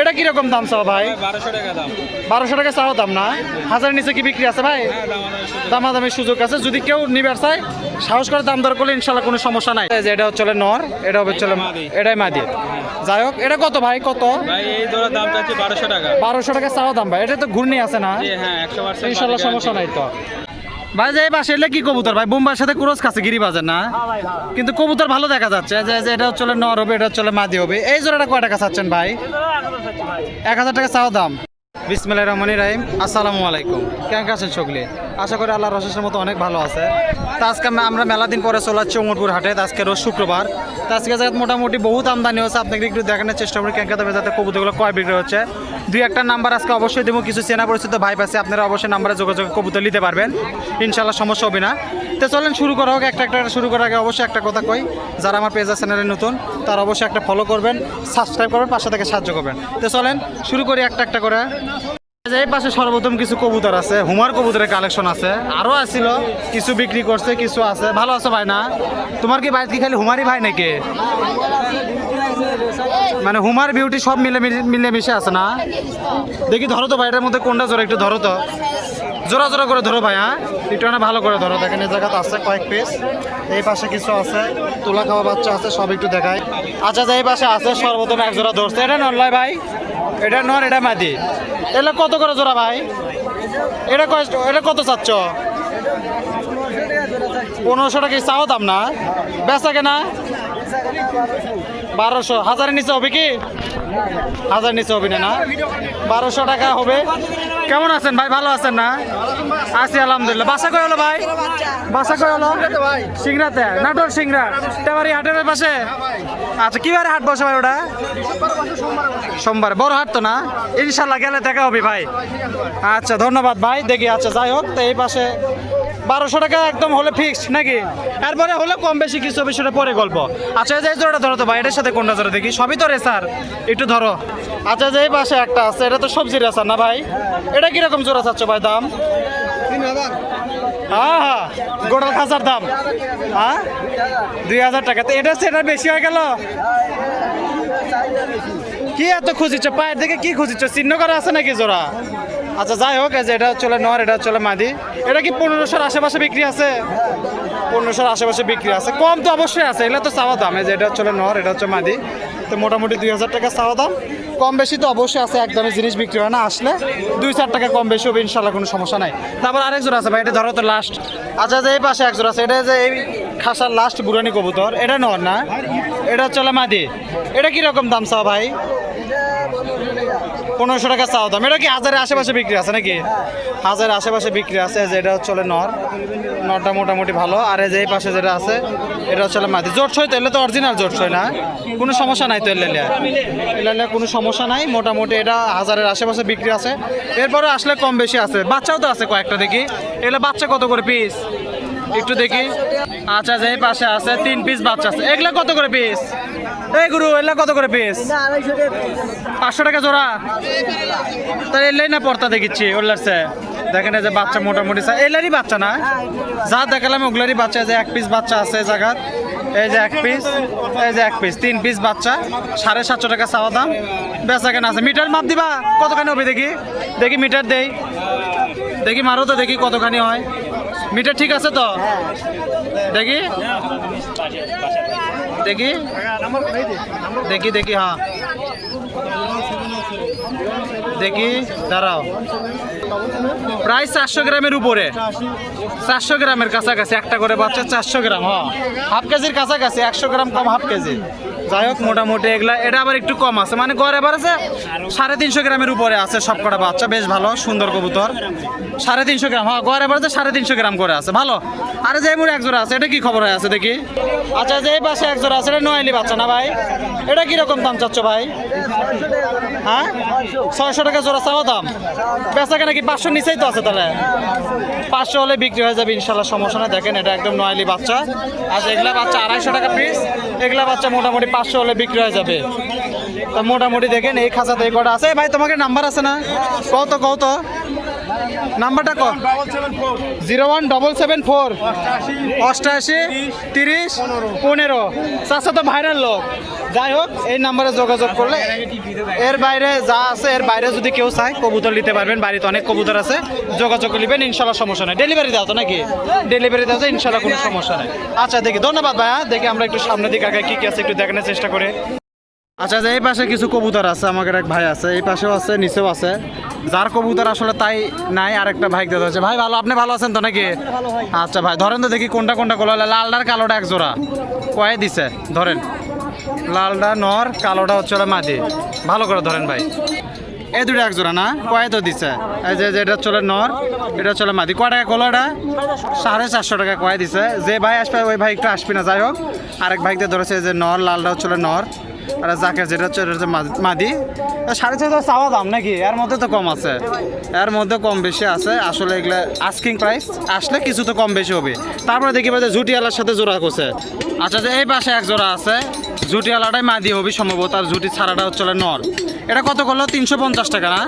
এটা কীরকম দাম চাও ভাই? বারোশো টাকা দাম। বারোশো টাকা চাও দাম না? হাজারের নিচে কি বিক্রি আছে ভাই? হ্যাঁ দাম অনেক দামাদামি সুযোগ আছে। যদি কেউ নিবার চায় সাহস করে দাম দর করলে ইনশাল্লাহ কোনো সমস্যা নাই। যে এটা হচ্ছে নর এটা হচ্ছে মাদি। এটাই মাদি। যাই হোক এটা কত ভাই? কত? ভাই এই জোড়ার দাম চাচ্ছি বারোশো টাকা। বারোশো টাকা চাওয়া দাম ভাই। এটা তো ঘূর্ণি আছে না? হ্যাঁ ইনশাল্লাহ সমস্যা নাই তো। ভাই, যে পাশে এলে কি কবুতর? ভাই বোম্বার সাথে ক্রস কাছে গিরিবাজার, না? কিন্তু কবুতর ভালো দেখা যাচ্ছে। যে এটা চলে নর হবে, এটা চলে মাদি হবে। এই জোড়াটা কয় টাকা চাচ্ছেন ভাই? এক হাজার টাকা চাওয়া দাম। বিসমিল্লাহ রহমানি রাহিম। আসসালামু আলাইকুম। কেমন আছেন সকলে? আশা করি আল্লাহ রসের মতো অনেক ভালো আছে। তা আজকে আমরা- মেলা দিন পরে চলে যাচ্ছি উমরপুর হাটে। আজকে রোজ শুক্রবার। তা আজকে যাতে মোটামুটি বহুত আমদানি হচ্ছে আপনাকে একটু দেখানোর চেষ্টা করি কেন দামে যাতে কবুতরগুলো কয় বিক্রি হচ্ছে। দুই একটা নাম্বার আজকে অবশ্যই দেবো। কিছু চেনা পরিচিত ভাই পাশে আপনারা অবশ্যই নাম্বারে যোগাযোগ কবুতর নিতে পারবেন। ইনশাল্লাহ সমস্যা হবে না। তো চলেন শুরু করা হোক। একটা একটা শুরু করার আগে অবশ্যই একটা কথা কই। যারা আমার পেজা চ্যানেলে নতুন, তারা অবশ্যই একটা ফলো করবেন সাবস্ক্রাইব করবেন, পাশে থেকে সাহায্য করবেন। তো চলেন শুরু করি একটা একটা করে। এই পাশে কিছু কবুতর আছে। হুমার কবুতরের কালেকশন আছে। আরও আছিল কিছু বিক্রি করছে, কিছু আছে। ভালো আছে ভাই না? তোমার কি বাড়িতে কি খালি হুমারই ভাই নাকি? মানে হুমার বিউটি সব মিলে মিলে- মিলে মিশে আছে না? দেখি ধরো তো ভাইটার মধ্যে কোনটা জোরে একটু ধরো তো। জোড়া জোড়া করে ধরো ভাই হ্যাঁ একটু না ভালো করে ধরো। দেখেন এই জায়গাতে আছে কয়েক পিস এই পাশে কিছু আছে। তুলা খাওয়া বাচ্চা আছে, সব একটু দেখায় আচ্ছা যে এই পাশে আছে, সর্বপ্রথম এক জোড়া ধরছে। এটা নয় ভাই। এটা নর, এটা মাদি। এটা কত করে জোড়া ভাই? এটা কয় এটা কত চাচ্ছ? পনেরোশো টাকা চাও দাম না? বেচা কেনা? বারোশো। হাজারের নিচে হবে কি? হাজার নিচে হবে না বারোশো টাকা হবে। কেমন আছেন ভাই? ভালো আছেন না? আছি, আলহামদুলিল্লাহ। বাসা কই হলো ভাই? বাসা কই হলো? সিংড়াতে। নাটোর সিংড়া। তেবারি হাটের পাশে? আচ্ছা কিবারে হাট বসে ভাই ওটা? সোমবার। বড় হাট তো না? ইনশাল্লাহ গেলে দেখা হবে ভাই। আচ্ছা ধন্যবাদ ভাই। দেখি আচ্ছা যাই হোক, তো এই পাশে বারোশো টাকা একদম হলে ফিক্স নাকি? এরপরে হলে কম বেশি কিছু হবে, সেটা পরে গল্প। আচ্ছা এই যে এই জোড়াটা ধরো তো ভাই, এটার সাথে কোনটা জোড়া দেখি? সবই তো রে স্যার একটু ধরো। আচ্ছা যে এই পাশে একটা আছে, এটা তো সবজির আচার না ভাই? এটা কীরকম জোড়া চাচ্ছ ভাই দাম? হ্যাঁ হ্যাঁ গোটাল খাঁচার দাম। হ্যাঁ? দুই হাজার টাকা। তো এটা সেটা বেশি হয়ে গেল? কি এত খুঁজিচ্ছ পায়ের দিকে কি খুঁজিচ্ছ চিহ্ন করা আছে নাকি জোড়া? আচ্ছা যাই হোক যে এটা চলে নর, এটা চলে মাদি। এটা কি পনেরোশোর আশেপাশে বিক্রি আছে? পনেরোশোর আশেপাশে বিক্রি আছে। কম তো অবশ্যই আছে, এগুলো তো চাওয়া দাম। যে এটা চলে নর, এটা হচ্ছে মাদি। তো মোটামুটি দুই হাজার টাকা চাওয়া দাম। কম বেশি তো অবশ্যই আছে একদমই জিনিস বিক্রি হয় না, আসলে দুই চার টাকা কম বেশি হবে ইনশাল্লাহ কোনো সমস্যা নাই। তারপর আরেক জোড়া আছে ভাই, এটা ধরো তো লাস্ট আচ্ছা যে এই পাশে এক জোড়া আছে, এটা যে এই খাসার লাস্ট বুড়ানি কবুতর, এটা নর না? এটা চলে মাদি। এটা কীরকম দাম চাও ভাই? পনেরোশো টাকা চাও দাম। এটা কি হাজারের আশেপাশে বিক্রি আছে নাকি? হাজারের আশেপাশে বিক্রি আছে যে এটা হচ্ছে নর। নরটা মোটামুটি ভালো। আর এই যে এই পাশে যেটা আছে, এটা হচ্ছে মাদি। জোট ছয় তো তো অরিজিনাল জোট ছয় না? কোনো সমস্যা নাই তো এলে এলে কোনো সমস্যা নাই। মোটামুটি এটা হাজারের আশেপাশে বিক্রি আছে। এরপরে আসলে কম বেশি আছে। বাচ্চাও তো আছে কয়েকটা দেখি। এগুলো বাচ্চা কত করে পিস একটু দেখি। আচ্ছা যে পাশে আছে, তিন পিস বাচ্চা আছে। এগুলো কত করে পিস এই গুরু এগুলো কত করে পিস পাঁচশো টাকা জোড়া? তাহলে এলেই না পর্তা দেখিচ্ছি ওল্লারসে দেখেন এই যে বাচ্চা মোটামুটি সা- এলেরই বাচ্চা না? যা দেখালাম ওগুলারই বাচ্চা যে এক পিস বাচ্চা আছে জায়গার। এই যে এক পিস এই যে এক পিস তিন পিস বাচ্চা সাড়ে সাতশো টাকা চাওয়া দাম। বেচা কেনা আছে। মিটার মাপ দিবা? কতখানি হবে দেখি? দেখি মিটার দেই। দেখি মারো তো দেখি কতখানি হয়। মিটার ঠিক আছে তো? দেখি। দেখি। দেখি দেখি হ্যাঁ। দেখি, দাঁড়াও। প্রায় চারশো গ্রামের উপরে। চারশো গ্রামের কাছাকাছি, একটা করে বাচ্চা চারশো গ্রাম হ্যাঁ। হাফ কেজির কাছাকাছি, একশো গ্রাম কম হাফ কেজি। যাই হোক, মোটামুটি এগুলা, এটা আবার একটু কম আছে। মানে গড়ে এবার আছে সাড়ে তিনশো গ্রামের উপরে আছে সবকটা বাচ্চা, বেশ ভালো, সুন্দর কবুতর। সাড়ে তিনশো গ্রাম হ্যাঁ গড়ে এবার সাড়ে তিনশো গ্রাম করে আছে, ভালো। আরে যে মোড়ে এক জোড়া আছে, এটা কি খবর হয়ে আছে দেখি। আচ্ছা যে পাশে এক জোড়া আছে, এটা নয়ালি বাচ্চা না ভাই? এটা কীরকম দাম চাচ্ছ ভাই? হ্যাঁ? ছয়শো টাকা জোড়া, চাওয়া দাম? বেচা কেনা কি পাঁচশো নিচেই তো আছে তাহলে? পাঁচশো হলে বিক্রি হয়ে যাবে, ইনশাল্লাহ, সমস্যা না দেখেন, এটা একদম নয়ালি বাচ্চা। আর এগুলা বাচ্চা আড়াইশো টাকা পিস এগুলা বাচ্চা মোটামুটি পাঁচশো হলে বিক্রি হয়ে যাবে। তা মোটামুটি দেখেন, এই খাঁচাতে এই কটা আছে। ভাই, তোমাকে নাম্বার আছে না? কত কত নাম্বারটা কো? Zero one double seven four. অষ্টআশি তিরিশ, পনেরো। চাষা তো ভাইরাল লোক। যাই হোক, এই নাম্বারে যোগাযোগ করলে এর বাইরে যা আছে, এর বাইরে যদি কেউ চায়, কবুতর নিতে পারবেন। বাড়িতে অনেক কবুতর আছে। যোগাযোগ করবেন, ইনশাল্লাহ সমস্যা নেই। ডেলিভারি দাও তো নাকি? ডেলিভারি দাও তো ইনশাল্লাহ কোনো সমস্যা নেই। আচ্ছা দেখি। ধন্যবাদ ভাইয়া। দেখি আমরা একটু সামনের দিকে আগে কী কী আছে একটু দেখানোর চেষ্টা করে। আচ্ছা যে এই পাশে কিছু কবুতর আছে আমাদের এক ভাই আছে এই পাশেও আছে নিচেও আছে। যার কবুতর আসলে তাই নাই আরেকটা ভাই দিতে হচ্ছে ভাই ভালো আপনি ভালো আছেন তো নাকি? আচ্ছা ভাই ধরেন তো দেখি কোনটা কোনটা কোলা লালটার কালোটা এক জোড়া। কয়ে দিছে ধরেন। লালটা নর কালোটা হচ্ছে মাদি। ভালো করে ধরেন ভাই। এই দুটো এক জোড়া না? কয়ে তো দিছে। এই যে এটা চলে নর এটা চলে মাদি। কয় টাকা কোলাটা সাড়ে চারশো টাকা কয়ে দিছে। যে ভাই আসবে ওই ভাই একটু আসবে না যাই হোক। আরেক ভাইকে ধরেছে যে নর লালটা হচ্ছে হলো নর। আর যাকে যেটা হচ্ছে এটা হচ্ছে মাদি সাড়ে ছয় চাওয়া দাম নাকি? এর মধ্যে তো কম আছে। এর মধ্যে কম বেশি আছে। আসলে এগুলা আস্কিং প্রাইস আসলে কিছু তো কম বেশি হবে। তারপরে দেখি যে জুটিয়ালার সাথে জোড়া করছে। আচ্ছা যে এই পাশে এক জোড়া আছে। জুটিয়ালাটাই মাদি হবে সম্ভবত। আর জুটি ছাড়াটা হচ্ছে নর। এটা কত করল? তিনশো পঞ্চাশ টাকা না?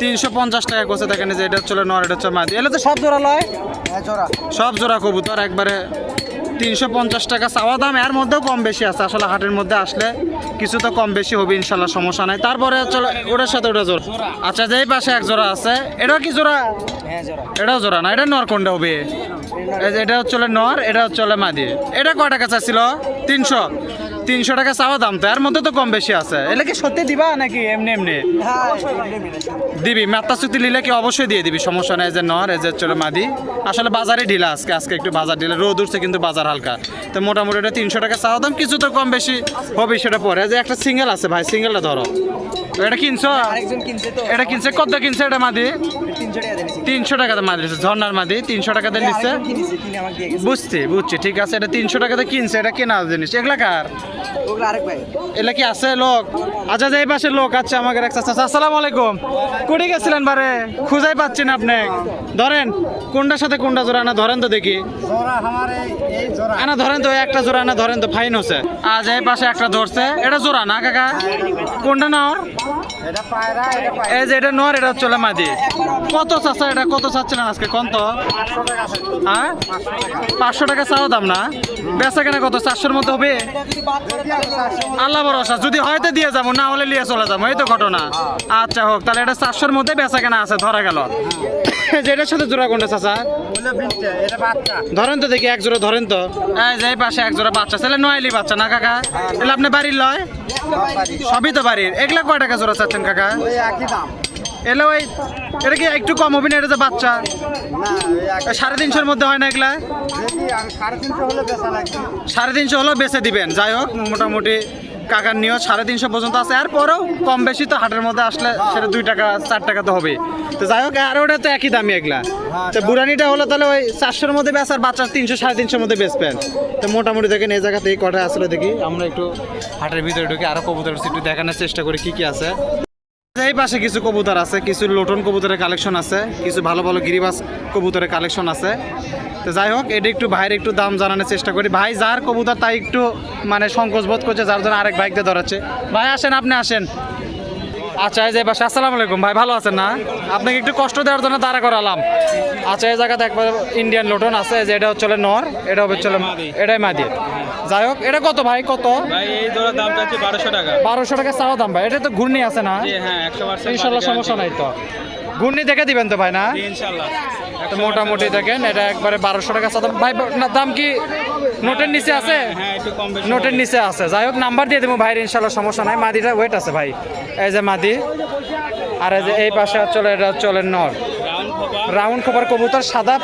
তিনশো পঞ্চাশ টাকা করছে। দেখেন যে এটা হচ্ছে নর এটা হচ্ছে মাদি। এলে তো সব জোড়া লয়? সব জোড়া কবুতর। একবারে তিনশো পঞ্চাশ টাকা চাওয়া দাম এর মধ্যেও কম বেশি আছে। আসলে হাটের মধ্যে আসলে কিছু তো কম বেশি হবে ইনশাল্লাহ সমস্যা নাই। তারপরে চলো ওটার সাথে ওটা জোড়া। আচ্ছা যে পাশে এক জোড়া আছে এটাও কি জোড়া? এটাও জোড়া না? এটা নর কোনটা হবে? এটা হচ্ছে নর এটা হচ্ছে মাদি। এটা কয়টা টাকা চাচ্ছিল? তিনশো। তিনশো টাকা চাওয়া দাম তো, এর মধ্যে তো কম বেশি আছে। এলে কি সত্যি দিবা নাকি এমনি এমনি? দিবি মাত্রা চুক্তি নিলে কি অবশ্যই দিয়ে দিবি, সমস্যা নেই যে নর, এই যে চলো মাদি। আসলে বাজারে ঢিলা আজকে আজকে একটু বাজার ঢিলা, রোদ উঠছে কিন্তু বাজার হালকা। তো মোটামুটি তিনশো টাকা চাওয়া দাম কিছু তো কম বেশি হবে সেটা পরে। যে একটা সিঙ্গেল আছে ভাই, সিঙ্গেলটা ধরো। এটা কিনছো আরেকজন কিনছে তো এটা কিনছে কত কিনছে এটা মাদি তিনশো টাকা। টাকাতে মাদি ঝর্ণার মাদি তিনশো টাকাতে নিচ্ছে। বুঝছি বুঝছি ঠিক আছে এটা তিনশো টাকাতে কিনছে এটা কেনা জিনিস এগুলা কার। এলা কি আছে লোক? আচ্ছা যে এই পাশে লোক আছে আমাকে এক চাচা। আসসালামু আলাইকুম। কুড়ি গেছিলেন বারে? খুঁজাই পাচ্ছেন আপনি। ধরেন কোনটার সাথে কোনটা জোড়া না ধরেন তো দেখি। আনা ধরেন তো একটা জোড়া না ধরেন তো ফাইন হচ্ছে। আজ এই পাশে একটা ধরছে। এটা জোড়া না কাকা? কোনটা নর এই যে এটা নর এটা চলে মাদি। কত চাচা এটা? কত চাচ্ছিলেন আজকে? কোন তো? হ্যাঁ? পাঁচশো টাকা চাওয়া দাম না? বেচা কেনা কত? চারশোর মধ্যে হবে? আল্লাহ ভরসা যদি হয়তো দিয়ে যাব না হলে নিয়ে চলে যাব এই তো ঘটনা। আচ্ছা হোক তাহলে এটা চারশোর মধ্যে বেচা কেনা আছে ধরা গেল। যেটার সাথে জোড়া কোনটা চাচা? ধরেন তো দেখি এক জোড়া ধরেন তো। যে পাশে এক জোড়া বাচ্চা তাহলে নয়ালি বাচ্চা না কাকা? তাহলে আপনি বাড়ির লয়? সবই তো বাড়ির। এগুলা কয় টাকা জোড়া চাচ্ছেন কাকা? এলে ওই এটা কি একটু কম হবে না? এটা যে বাচ্চা। সাড়ে তিনশোর মধ্যে হয় না এগুলা? সাড়ে তিনশো হলেও বেচে দিবেন। যাই হোক মোটামুটি কাকার নিয়েও সাড়ে তিনশো পর্যন্ত আছে। আর পরেও কম বেশি তো হাটের মধ্যে আসলে সেটা দুই টাকা চার টাকা তো হবে তো যাই হোক আর ওটা তো একই দামি এগুলা। তো বুড়ানিটা হলো তাহলে ওই চারশোর মধ্যে বেচ আর বাচ্চার তিনশো সাড়ে তিনশোর মধ্যে বেচবেন। তো মোটামুটি দেখেন এই জায়গাতে এই কটা আসলে দেখি। আমরা একটু হাটের ভিতরে ঢুকে আরও কবুতর একটু দেখানোর চেষ্টা করি কি কি আছে। এই পাশে কিছু কবুতর আছে, কিছু লোটন কবুতরের কালেকশন আছে, কিছু ভালো ভালো গিরিবাস কবুতরের কালেকশন আছে। তো যাই হোক, এটা একটু ভাইয়ের একটু দাম জানানোর চেষ্টা করি। ভাই, যার কবুতর তাই একটু মানে সংকোচ বোধ করছে, যার জন্য আরেক ভাইকে ধরাচ্ছে। ভাই, আসেন, আপনি আসেন। আচ্ছা এই যে পাশে আসসালামু আলাইকুম। ভাই ভালো আছেন না? আপনাকে একটু কষ্ট দেওয়ার জন্য দাঁড়া করালাম। আচ্ছা এই জায়গাতে একবার ইন্ডিয়ান লোটন আছে যে এটা হচ্ছে নর এটা হবে চলে এটাই মাদি। যাই হোক এটা কত ভাই কত? বারোশো টাকা। বারোশো টাকা চাওয়া দাম ভাই। এটা তো ঘূর্ণি আছে না? হ্যাঁ ইনশাল্লাহ সমস্যা নাই তো। ঘূর্ণি দেখে দিবেন তো ভাই না? মোটামুটি দেখেন এটা একবারে বারোশো টাকা সাদা ভাই দাম কি নোটের নিচে আছে? হ্যাঁ একটু কম বেশি নোটের নিচে আছে। যাই হোক নাম্বার দিয়ে দেবো ভাইয়ের ইনশাল্লাহ সমস্যা নাই। মাদিটা ওয়েট আছে ভাই। এই যে মাদি। আর এই যে এই পাশে চলে এটা চলে নর। রাউন্ড খোপা রাউন্ড খোপার কবুতর সাদা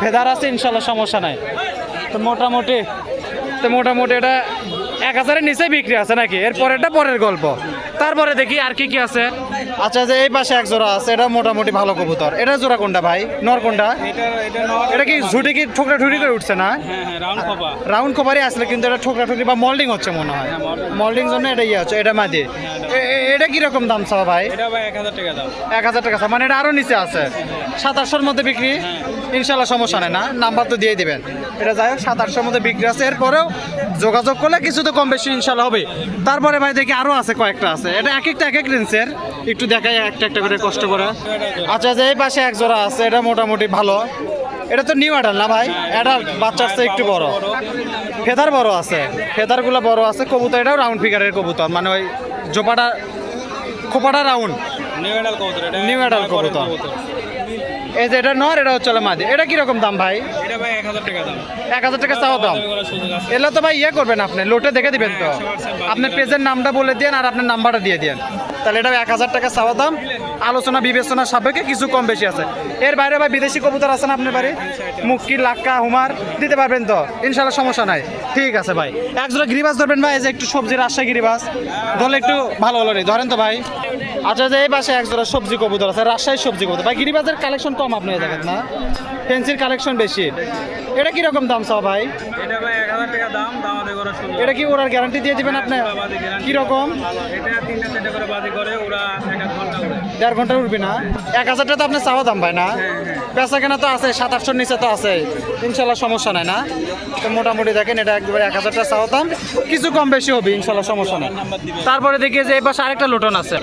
ফেদার আছে ইনশাল্লাহ সমস্যা নাই। তো মোটামুটি তো মোটামুটি এটা এক হাজারের নিচে বিক্রি আছে নাকি? এর পরেরটা পরের গল্প। তারপরে দেখি আর কি কি আছে। আচ্ছা যে এই পাশে এক জোড়া আছে এটা মোটামুটি ভালো কবুতর। এটা জোড়া কোনটা ভাই? নর কোনটা? এটা কি ঝুটি কি ঠুকরা ঠুকরি করে উঠছে না? হ্যাঁ হ্যাঁ রাউন্ড কভারই আসলে কিন্তু এটা ঠোকরা ঠুকরি বা মল্ডিং হচ্ছে মনে হয়। হ্যাঁ, মল্ডিং। জন্য এটা ইয়ে হচ্ছে এটা মাঝে এটা কীরকম দাম চাওয়া ভাই? এক হাজার টাকা মানে এটা আরও নিচে আছে। সাতাশশোর মধ্যে বিক্রি? ইনশাল্লাহ সমস্যা নেই না? নাম্বার তো দিয়ে দিবেন। এটা যাই হোক সাত আটশোর মধ্যে বিক্রি আছে। এরপরেও যোগাযোগ করলে কিছু তো কম বেশি ইনশাল্লাহ হবে। তারপরে ভাই দেখি আরও আছে কয়েকটা আছে আছে। এটা এক একটা এক এক রেঞ্জের একটু দেখাই একটা একটা করে কষ্ট করে। আচ্ছা যে এই পাশে এক জোড়া আছে এটা মোটামুটি ভালো। এটা তো নিউ অ্যাডাল না ভাই? অ্যাডাল বাচ্চার চেয়ে একটু বড়। ফেদার বড় আছে। ফেদারগুলো বড় আছে কবুতর এটাও রাউন্ড ফিগারের কবুতর। মানে ওই জোপাটা খোপাটা রাউন্ড নিউ এডাল কবুতর এটা। এই যে এটা নর এটা হচ্ছে মাদি। এটা কীরকম দাম ভাই? এটা ভাই এক হাজার টাকা চাওয়া দাম। আছে। এগুলো তো ভাই ইয়ে করবেন আপনি লোটে দেখে দিবেন তো। হ্যাঁ, আপনার পেজের নামটা বলে দিন আর আপনার নাম্বারটা দিয়ে দিন তাহলে এটা এক হাজার টাকা চাওয়া দাম। আলোচনা, বিবেচনা সাপেক্ষে কিছু কম বেশি আছে। এর বাইরে ভাই বিদেশি কবুতর আছে না আপনার বাড়ি? মুক্কি, লাক্কা, হুমার, দিতে পারবেন তো? ইনশাল্লাহ সমস্যা নাই। ঠিক আছে ভাই। একজোড়া গিরিবাস ধরবেন ভাই যে একটু সবজি রাজশাহী গিরিবাস ধরলে একটু ভালো হলো রে, ধরেন তো ভাই। আচ্ছা যে এই পাশে একজোড়া সবজি কবুতর আছে, রাজশাহী সবজি কবুতর। ভাই গিরিবাজের কালেকশন কম আপনি দেখেন না? ফেন্সির কালেকশন বেশি। এটা কীরকম দাম চাও ভাই? এটা ভাই এক হাজার টাকা দাম দামাদামি করার সুযোগ। এটা কি ওরার গ্যারান্টি দিয়ে দিবেন আপনি? guarantee। কীরকম? এটা তিনটা চারটা করে বাজি করে ওরা এক ঘণ্টা করে। দেড় ঘণ্টা উঠবি না? এক হাজার টাকা তো আপনার চাওয়া দাম ভাই না? বেচা কেনা তো আছে সাত আটশোর নিচে তো আছে। ইনশাল্লাহ সমস্যা নাই না? তো মোটামুটি দেখেন এটা একবারে এক হাজার টাকা চাওয়া দাম। কিছু কম বেশি হবে ইনশাল্লাহ সমস্যা নাই। তারপরে দেখি যে এই পাশে আরেকটা লুটন আছে।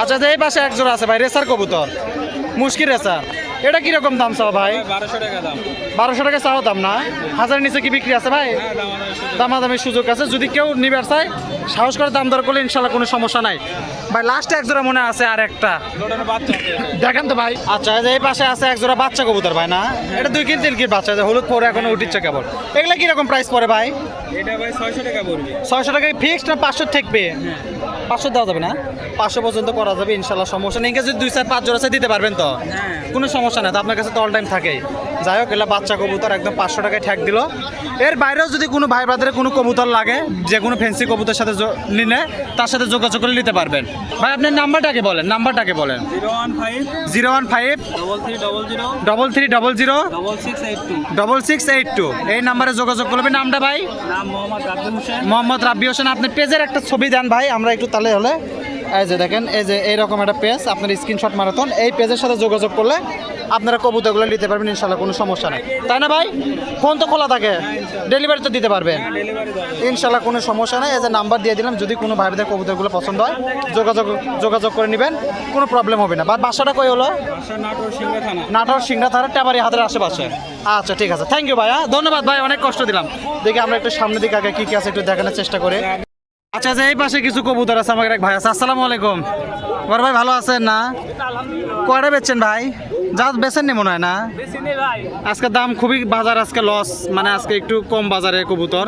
আচ্ছা যে এই পাশে এক জোড়া আছে ভাই রেসার কবুতর। মুশকিল রেসার। এটা কীরকম দাম চাও ভাই? বারোশো টাকা দাম। বারোশো টাকা চাওয়া দাম না? হাজারের নিচে কি বিক্রি আছে ভাই? হ্যাঁ দামাদামি সুযোগ। আছে। যদি কেউ নিবার চায় সাহস করে দাম দর করলে ইনশাল্লাহ কোনো সমস্যা নাই। ভাই লাস্টে এক জোড়া মনে আছে আর একটা। দেখেন তো ভাই। আচ্ছা এই পাশে আছে এক জোড়া বাচ্চা কবুতর ভাই না? এটা দুই কিল তিন কিল বাচ্চা হলুদ পরে এখন উঠিচ্ছে কেবল। এগুলা কীরকম প্রাইস পড়ে ভাই? এটা ভাই ছয়শো টাকা পড়বে। ছয়শো টাকায় ফিক্সড না পাঁচশো থাকবে পাঁচশো দেওয়া যাবে না? পাঁচশো পর্যন্ত করা যাবে ইনশাল্লাহ সমস্যা নেই। যদি দুই চার পাঁচ জোড়া দিতে পারবেন তো? হ্যাঁ। কোনো সমস্যা না তো আপনার কাছে তো অল টাইম থাকেই। যাই হোক এগুলো বাচ্চা কবুতর একদম পাঁচশো টাকায় ঠেক দিল। এর বাইরেও যদি কোনো ভাই ব্রাদারের কোনো কবুতর লাগে, যে কোনো ফ্যান্সি কবুতর সাথে নিলে তার সাথে যোগাযোগ করে নিতে পারবেন। ভাই, আপনার নাম্বারটাকে বলেন নাম্বারটাকে বলেন। Zero one five double three double zero double six eight two. এই নাম্বারে যোগাযোগ করবেন। নামটা ভাই? মোহাম্মদ রাব্বি হোসেন। আপনি পেজের একটা ছবি দেন ভাই, আমরা একটু তাহলে হলে। এই যে দেখেন, এই যে এইরকম একটা পেজ, আপনার স্ক্রিনশট মারাথন। এই পেজের সাথে যোগাযোগ করলে আপনারা কবুতরগুলো নিতে পারবেন ইনশাল্লাহ কোনো সমস্যা নেই। তাই না ভাই? ফোন তো খোলা থাকে ডেলিভারি তো দিতে পারবেন। ইনশাল্লাহ কোনো সমস্যা নেই এই যে নাম্বার দিয়ে দিলাম যদি কোনো ভাইদের কবুতরগুলো পছন্দ হয় যোগাযোগ যোগাযোগ করে নেবেন কোনো প্রবলেম হবে না। বা বাসাটা কই হলো? নাটোর সিংড়া থানা। টাবারি হাতের আশেপাশে। আচ্ছা ঠিক আছে। থ্যাংক ইউ ভাই হ্যাঁ ধন্যবাদ ভাই অনেক কষ্ট দিলাম। দেখি আমরা একটু সামনের দিকে আগে কী কী আছে একটু দেখানোর চেষ্টা করি। আচ্ছা যে এই পাশে কিছু কবুতর আছে আমাকে এক ভাই আছে। আসসালামু আলাইকুম। বড় ভাই ভালো আছেন না? কয়টা বেচছেন ভাই? যা বেচেন নি মনে হয় না? আজকে দাম খুবই বাজার আজকে লস মানে আজকে একটু কম বাজারে কবুতর।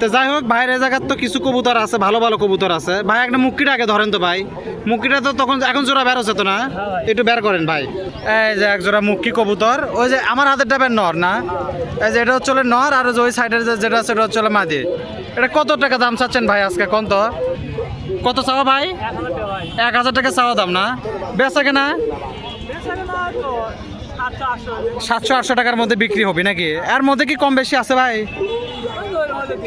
তো যাই হোক বাইরের জায়গার তো কিছু কবুতর আছে ভালো ভালো কবুতর আছে। ভাই একটা মুক্তিটা আগে ধরেন তো ভাই। মুক্তিটা তো তখন এখন জোড়া বের হচ্ছে তো না? একটু বের করেন ভাই। এই যে এক জোড়া মুক্কি কবুতর। ওই যে আমার হাতের ডাবের নর না? এই যে এটা হচ্ছে নর আর ওই সাইডের যে যেটা সেটা হচ্ছে হলো মাদি। এটা কত টাকা দাম চাচ্ছেন ভাই আজকে? কোন তো? কত চাওয়া ভাই। এক হাজার টাকা চাওয়া দাম না? বেচা কেনা? সাতশো আটশো টাকার মধ্যে বিক্রি হবে নাকি? এর মধ্যে কি কম বেশি আছে ভাই?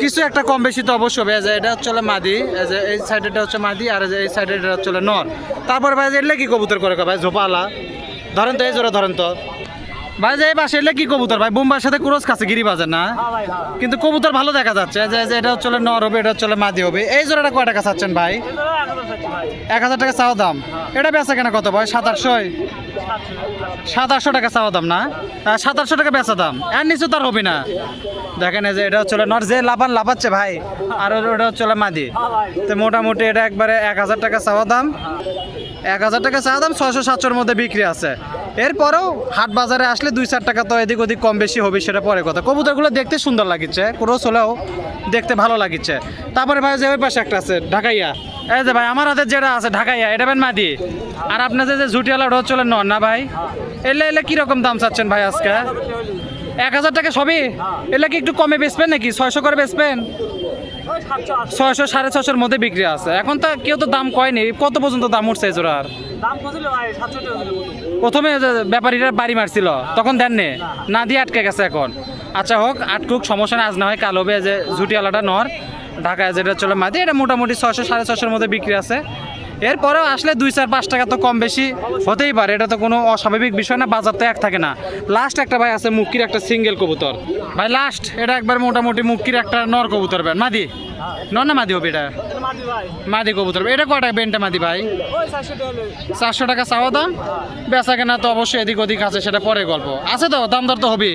কিছু একটা কম বেশি তো অবশ্যই হবে যে এটা হচ্ছে মাদি যে এই সাইডেটা হচ্ছে মাদি, আর এই সাইডে এটা হচ্ছে নর। তারপর ভাই এলে কি কবুতর করে ভাই, ঝোপালা? ধরেন তো, এই জোরে ধরেন তো। ভাই যে পাশে এলে কি কবুতর? ভাই বোম্বার সাথে ক্রোজ কাছে গিরি বাজার না? কিন্তু কবুতর ভালো দেখা যাচ্ছে। যে এটা হচ্ছে নর হবে এটা হচ্ছে মাদি হবে। এই জোড়াটা কয় টাকা চাচ্ছেন ভাই? এক হাজার টাকা চাওয়া দাম। এটা বেচা কেনা কত ভাই? সাত আটশোয় সাত আটশো টাকা চাওয়া দাম না? সাত আটশো টাকা বেচা দাম। এর নিচে তার হবে না। দেখেন যে এটা হচ্ছে নর যে লাভান লাভাচ্ছে ভাই। আর ওটা হচ্ছে মাদি। তো মোটামুটি এটা একবারে এক হাজার টাকা চাওয়া দাম। এক হাজার টাকা চাওয়া দাম, ছয়শো সাতশোর মধ্যে বিক্রি আছে। এরপরেও হাট বাজারে আসলে দুই চার টাকা তো এদিক ওদিক কম বেশি হবে, সেটা পরে কথা। কবুতরগুলো দেখতে সুন্দর লাগিচ্ছে ক্রোস হলেও দেখতে ভালো লাগিচ্ছে। তারপরে ভাই, যে ওই পাশে একটা আছে, ঢাকাইয়া। এই যে ভাই, আমার হাতে যেটা আছে, ঢাকাইয়া, এটা বেন মাদি। আর আপনার যে ঝুটিয়ালা ওটা চলে নন না ভাই? এলে এলে কীরকম দাম চাচ্ছেন ভাই আজকে? এক হাজার টাকা সবই? এলে কি একটু কমে বেচবেন নাকি? ছয়শো করে বেচবেন? ছয়শো সাড়ে ছশোর মধ্যে বিক্রি আছে। এখন তো কেউ তো দাম কয়নি কত পর্যন্ত দাম উঠছে এই জোড়ার? প্রথমে ব্যাপারীরা বাড়ি মারছিল তখন দেন নে। না দিয়ে আটকে গেছে এখন। আচ্ছা হোক আটকুক সমস্যা না আজ না হয় কাল হবে। যে ঝুটিওয়ালাটা নর ঢাকায় যেটা চলে মাদি এটা মোটামুটি ছয়শো সাড়ে ছশোর মধ্যে বিক্রি আছে। এরপরেও আসলে দুই চার পাঁচ টাকা তো কম বেশি হতেই পারে, এটা তো কোনো অস্বাভাবিক বিষয় না, বাজার তো এক থাকে না। লাস্ট একটা ভাই আছে মুক্কির একটা সিঙ্গেল কবুতর। ভাই লাস্ট এটা একবার মোটামুটি মুক্কির একটা নর কবুতর ভাই। মাদি? নর না মাদি হবে এটা? মাদি কবুতর এটা কয় টাকা বেনটা মাদি ভাই? চারশো টাকা চাওয়া দাম? বেচা কেনা তো অবশ্যই এদিক ওদিক আছে, সেটা পরে গল্প। আছে তো, দাম দর তো হবে।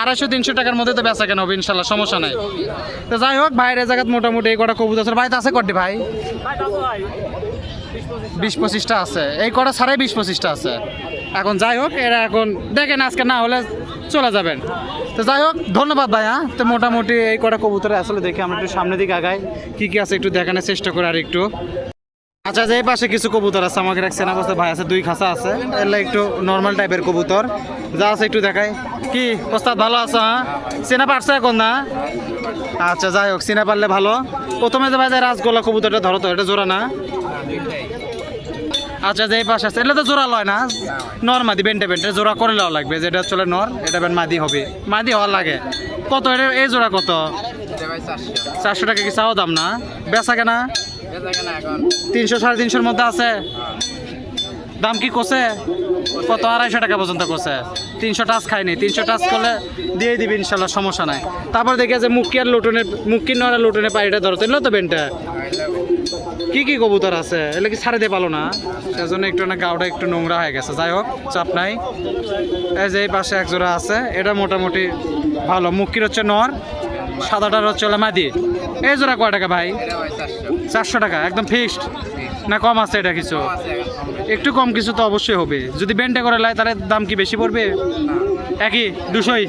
আড়াইশো, তিনশো টাকার মধ্যে তো বেচা কেনা হবে, ইনশাল্লাহ, সমস্যা নাই। তো যাই হোক বাইরের জায়গাত মোটামুটি এই কটা কবুতর ভাই, তো আছে কটি ভাই? বিশ পঁচিশটা আছে। এই কটা ছাড়াই বিশ পঁচিশটা আছে। এখন যাই হোক, এরা এখন দেখেন আজকে না হলে চলে যাবেন। তো যাই হোক, ধন্যবাদ ভাই হ্যাঁ? তো মোটামুটি এই কটা কবুতরে আসলে দেখি আমরা একটু সামনের দিকে আগাই। কি কি আছে একটু দেখানোর চেষ্টা করে আর একটু। আচ্ছা যে পাশে কিছু কবুতর আছে, আমাকে এক সেনা বস্তা ভাই আছে, দুই খাসা আছে। এগুলো একটু নর্মাল টাইপের কবুতর। যা আছে একটু দেখাই। কি প্রস্তাব ভালো আছে হ্যাঁ? চেনা পারছ এখন, না? আচ্ছা যাই হোক, চিনা পারলে ভালো। প্রথমে যে ভাই রাজগোলা কবুতরটা ধরো তো, এটা জোড়া না? আচ্ছা যে এই পাশে আছে এটা তো জোড়া লয় না? নর মাদি বেন্টে বেন্টে জোড়া করে লওয়া লাগবে যেটা চলে নর এটা বেন মাদি হবে। মাদি হওয়ার লাগে। কত এটা এই জোড়া কত? চারশো। টাকা কি চাও দাম না? বেচা কেনা? তিনশো সাড়ে তিনশোর মধ্যে আছে? দাম কি কষে কত? আড়াইশো টাকা পর্যন্ত কষে তিনশো টাচ খাইনি। তিনশো টাচ করলে দিয়ে দিবি, ইনশাল্লাহ, সমস্যা নাই। তারপর দেখে যে মুক্কি আর লোটনের মুক্কি নয় লোটনের পাড়িটা ধরো তিনলো তো বেনটা? কি কি কবুতর আছে? এগুলো কি ছাড়ে দিয়ে পালো না? সেজন্য একটু না গাওটা একটু নোংরা হয়ে গেছে। যাই হোক, চাপ নাই। এই যে এই পাশে এক জোড়া আছে। এটা মোটামুটি ভালো। মুক্কির হচ্ছে নর, সাদাটার হচ্ছে মাদি। এই জোড়া কয় টাকা ভাই? চারশো টাকা, একদম ফিক্সড না কম আছে এটা কিছু? একটু কম কিছু তো অবশ্যই হবে। যদি ব্যান্ডে করে লাই তাহলে দাম কি বেশি পড়বে? একই? দুশোই?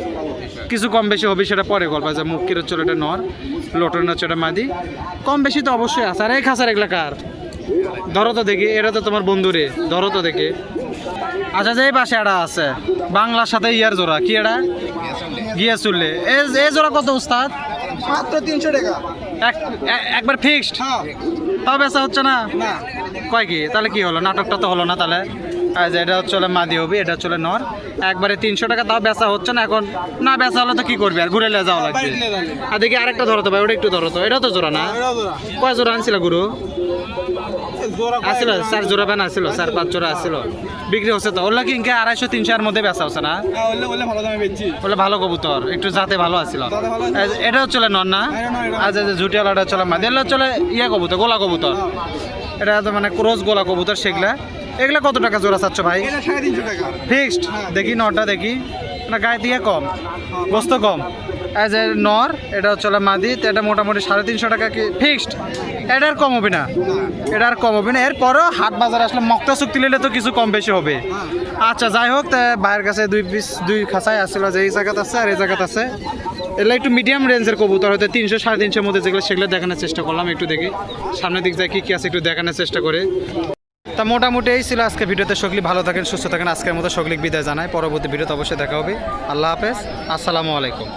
কিছু কম বেশি হবে সেটা পরে গল্প যে মুক্তির হচ্ছে এটা নর লোটন হচ্ছে এটা মাদি। কম বেশি তো অবশ্যই আছে। আর এই খাসার এগুলা কার? ধরো তো দেখি এটা তো তোমার বন্ধুরে। ধরো তো দেখি। আচ্ছা যে এই পাশে এটা আছে। বাংলার সাথে ইয়ার জোড়া। কি এটা গিয়ে চললে। এই জোড়া কত উস্তাদ? মাত্র তিনশো টাকা। এক- একবার ফিক্সড তাও বেচা হচ্ছে না? কয় কি? তাহলে কি হলো? নাটকটা তো হলো না তাহলে। যে এটা হচ্ছে মাদি হবি এটা চলে নর। একবারে তিনশো টাকা তাও বেচা হচ্ছে না এখন। না বেচা হলে তো কি করবি আর? ঘুরে যাওয়া লাগবে। আর দেখি আরেকটা ধরো তো ভাই ওটা একটু ধরো তো। এটাও তো জোড়া না? কয় জোড়া আনছিল গুরু? আসছিল চার জোড়া ব্যান আসছিল চার পাঁচ জোড়া আসছিল বিক্রি হচ্ছে তো। ওগুলো কি ইনকে আড়াইশো তিনশো এর মধ্যে বেচা হচ্ছে না? বলে ভালো কবুতর একটু যাতে ভালো আছিল। এটাও চলে নন না? আচ্ছা আচ্ছা ঝুটিয়ালাটা চলে মাদি। এগুলো চলে ইয়ে কবুতর গোলা কবুতর। এটা তো মানে ক্রোজ গোলা কবুতর সেগুলা। এগুলা কত টাকা জোড়া চাচ্ছ ভাই? ফিক্সড? দেখি নটা দেখি। না গায়ে দিয়ে কম। বস্তু কম। অ্যাজ এ নর এটা হচ্ছে মাদি, তো এটা মোটামুটি সাড়ে তিনশো টাকা কি ফিক্সড এটা আর কম হবে না। এটা আর কম হবে না। এরপরও হাট বাজার আসলে মক্তা চুক্তি নিলে তো কিছু কম বেশি হবে। আচ্ছা যাই হোক ভাইয়ের কাছে দুই পিস দুই খাঁচাই আসছিল যে এই জায়গাতে আছে আর এই জায়গাতে আছে। এগুলো একটু মিডিয়াম রেঞ্জের কবুতর, হয়তো তিনশো, সাড়ে তিনশোর মধ্যে যেগুলো, সেগুলো দেখানোর চেষ্টা করলাম একটু দেখি। সামনের দিক যায় কী কী আছে একটু দেখানোর চেষ্টা করে। তা মোটামুটি এই ছিল আজকে ভিডিওতে। সকলি ভালো থাকেন, সুস্থ থাকেন। আজকের মতো সকলিক বিদায় জানাই। পরবর্তী ভিডিওতে অবশ্যই দেখা হবে। আল্লাহ হাফেজ। আসসালামু আলাইকুম।